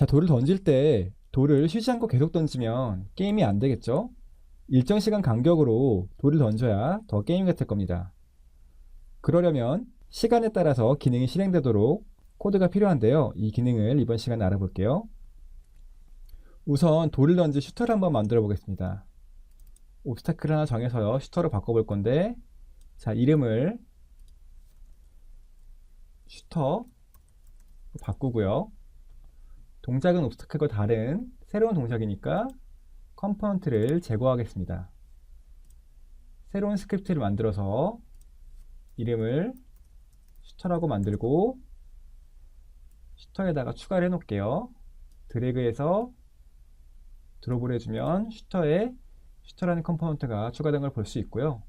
자, 돌을 던질 때 돌을 쉬지 않고 계속 던지면 게임이 안 되겠죠? 일정 시간 간격으로 돌을 던져야 더 게임 같을 겁니다. 그러려면 시간에 따라서 기능이 실행되도록 코드가 필요한데요. 이 기능을 이번 시간에 알아볼게요. 우선 돌을 던질 슈터를 한번 만들어 보겠습니다. 옵스타클 하나 정해서요. 슈터로 바꿔볼 건데 자, 이름을 슈터 바꾸고요. 동작은 옵스타클과 다른 새로운 동작이니까 컴포넌트를 제거하겠습니다. 새로운 스크립트를 만들어서 이름을 슈터라고 만들고 슈터에다가 추가를 해놓을게요. 드래그해서 드롭을 해주면 슈터에 슈터라는 컴포넌트가 추가된 걸 볼 수 있고요.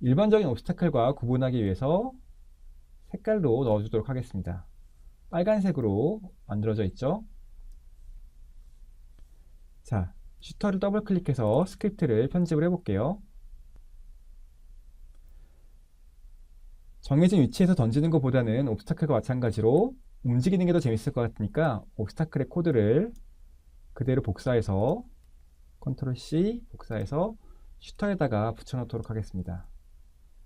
일반적인 옵스타클과 구분하기 위해서 색깔도 넣어주도록 하겠습니다. 빨간색으로 만들어져 있죠. 자, 슈터를 더블 클릭해서 스크립트를 편집을 해볼게요. 정해진 위치에서 던지는 것보다는 옵스타클과 마찬가지로 움직이는 게 더 재밌을 것 같으니까 옵스타클의 코드를 그대로 복사해서 컨트롤 C 복사해서 슈터에다가 붙여넣도록 하겠습니다.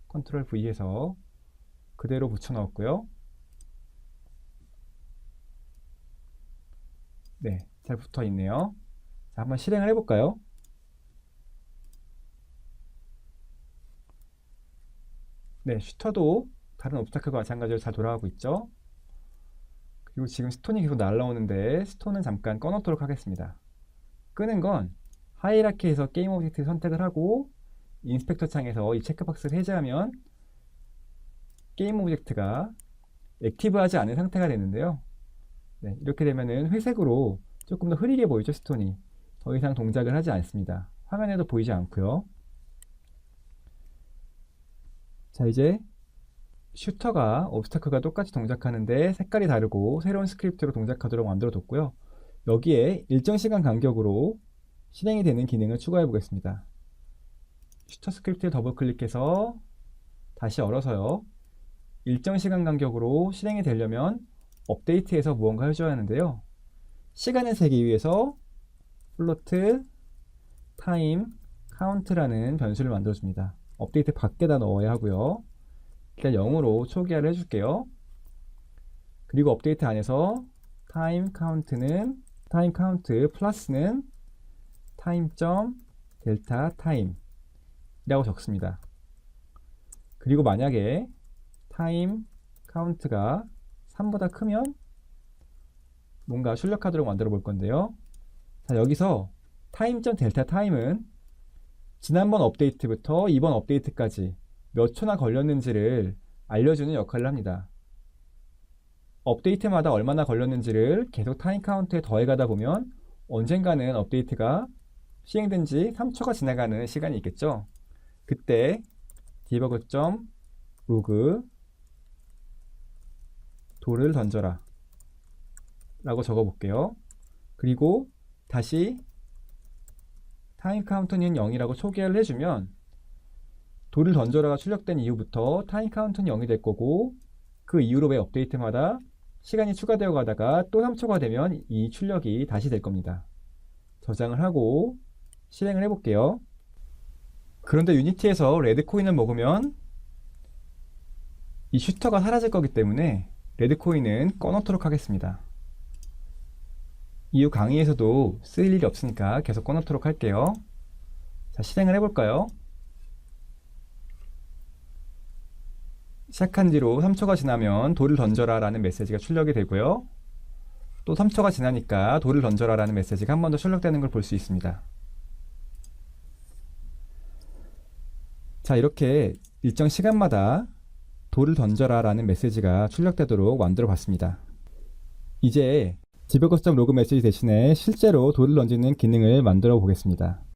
컨트롤 V 해서 그대로 붙여넣었고요. 네, 잘 붙어 있네요. 자, 한번 실행을 해볼까요? 네, 슈터도 다른 옵스타클과 마찬가지로 잘 돌아가고 있죠. 그리고 지금 스톤이 계속 날라오는데 스톤은 잠깐 꺼놓도록 하겠습니다. 끄는 건 하이라키에서 게임 오브젝트 선택을 하고 인스펙터 창에서 이 체크박스를 해제하면 게임 오브젝트가 액티브하지 않은 상태가 되는데요. 네, 이렇게 되면은 회색으로 조금 더 흐리게 보이죠, 스톤이. 더 이상 동작을 하지 않습니다. 화면에도 보이지 않고요. 자, 이제 슈터가 옵스타클과 똑같이 동작하는데 색깔이 다르고 새로운 스크립트로 동작하도록 만들어 뒀고요. 여기에 일정 시간 간격으로 실행이 되는 기능을 추가해 보겠습니다. 슈터 스크립트를 더블 클릭해서 다시 열어서요. 일정 시간 간격으로 실행이 되려면 업데이트해서 무언가 해줘야 하는데요. 시간을 세기 위해서 플로트 타임 카운트라는 변수를 만들어줍니다. 업데이트 밖에다 넣어야 하고요. 일단 0으로 초기화를 해줄게요. 그리고 업데이트 안에서 타임 카운트는 타임 카운트 플러스는 타임점 델타 타임이라고 적습니다. 그리고 만약에 타임 카운트가 3보다 크면 뭔가 출력하도록 만들어 볼 건데요. 자, 여기서 타임점 델타 타임은 지난번 업데이트부터 이번 업데이트까지 몇 초나 걸렸는지를 알려주는 역할을 합니다. 업데이트마다 얼마나 걸렸는지를 계속 타임 카운트에 더해가다 보면 언젠가는 업데이트가 시행된 지 3초가 지나가는 시간이 있겠죠. 그때 디버그.로그 돌을 던져라 라고 적어 볼게요. 그리고 다시 타임 카운트는 0이라고 초기화를 해주면 돌을 던져라가 출력된 이후부터 타임 카운트는 0이 될 거고 그 이후로의 업데이트마다 시간이 추가되어 가다가 또 3초가 되면 이 출력이 다시 될 겁니다. 저장을 하고 실행을 해볼게요. 그런데 유니티에서 레드 코인을 먹으면 이 슈터가 사라질 거기 때문에 레드 코인은 꺼놓도록 하겠습니다. 이후 강의에서도 쓰일 일이 없으니까 계속 꺼놓도록 할게요. 자, 실행을 해볼까요? 시작한 뒤로 3초가 지나면 돌을 던져라 라는 메시지가 출력이 되고요. 또 3초가 지나니까 돌을 던져라 라는 메시지가 한 번 더 출력되는 걸 볼 수 있습니다. 자, 이렇게 일정 시간마다 돌을 던져라 라는 메시지가 출력되도록 만들어 봤습니다. 이제 디버거.로그 메시지 대신에 실제로 돌을 던지는 기능을 만들어 보겠습니다.